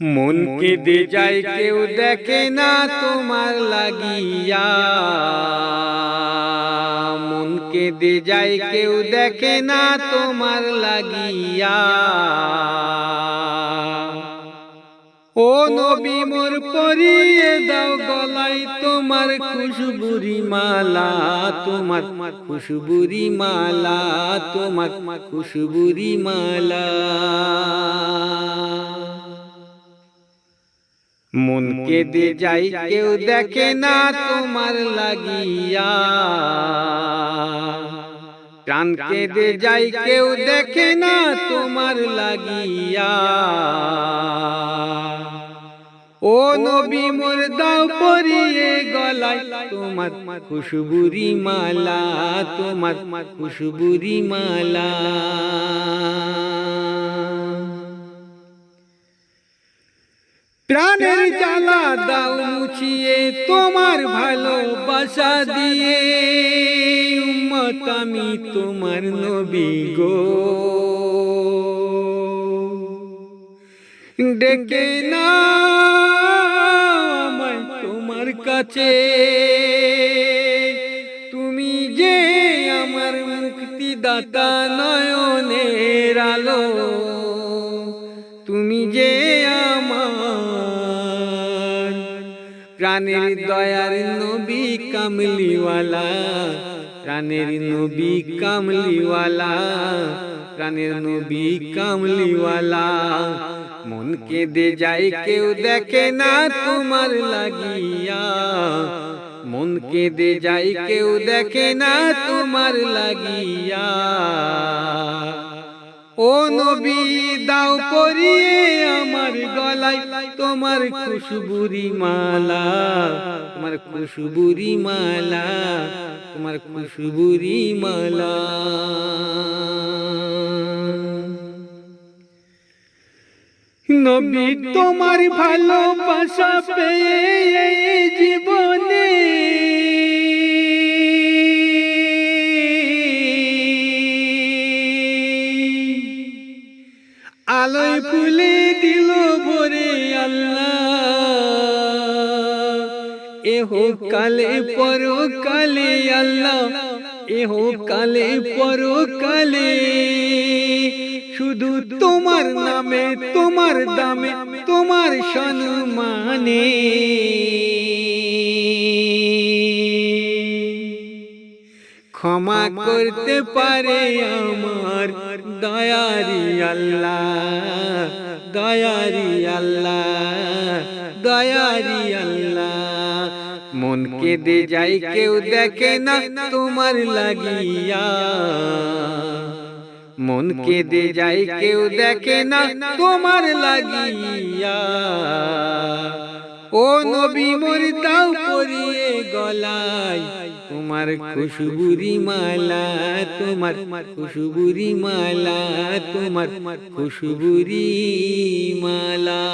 মন কেঁদে যায় কেউ দেখে না তোমার লাগিয়া। মন কেঁদে যায় কেউ দেখে না তোমার লাগিয়া। ও নবী মোর পরিয়ে দাও গলাই তোমার খুশবুরি মালা। তোমার খুশবুরি মালা তোমার খুশবুরি মালা। মন কেঁদে যাই কেউ দেখে না তোমার লাগিয়া। প্রাণ কেঁদে যাই কেউ দেখে না তোমার লাগিয়া। ও নবী মোর দাও পরিয়ে গলায় তোমার খুশবুরি মালা তোমার খুশবুরি মালা। প্রাণের জ্বালা দাল মুছিয়ে, তোমার ভালোবাসা দিয়ে। উম্মত আমি তোমার নবী গো। ডেকে না তোমার কাছে। প্রাণের দয়ার নবী কামলিওয়ালা। প্রাণের নবী কামলিওয়ালা। প্রাণের নবী কামলিওয়ালা। মন কেঁদে যায় কেউ দেখে না তোমার লাগিয়া। মন কেঁদে যায় কেউ দেখে না তোমার লাগিয়া। ও নবী দাও পরিয়ে আমার তোমার খুশবুরি মালা তোমার খুশবুরি মালা তোমার খুশবুরি মালা। নবী তোমার ভালোবাসা পেয়ে জীবনে আলোয় ফুলে দিল ভরে আল্লাহ। এহ কালে পর কালে আল্লাহ, এহ কালে পর কালে শুধু তোমার নামে, তোমার দামে, তোমার সম্মানে। করতে পারে আমার দয়ারি আল্লাহ দয়ারি আল্লাহ দয়ারি আল্লাহ। মন কেঁদে যাই কেউ দেখে না তোমার লাগিয়া। মন কেঁদে যাই কেউ দেখে না তোমার লাগিয়া। ও নবী মোর তাও পরিয়ে গলায়, তোমার খুশবুরি মালা, তোমার খুশবুরি মালা, তোমার খুশবুরি মালা।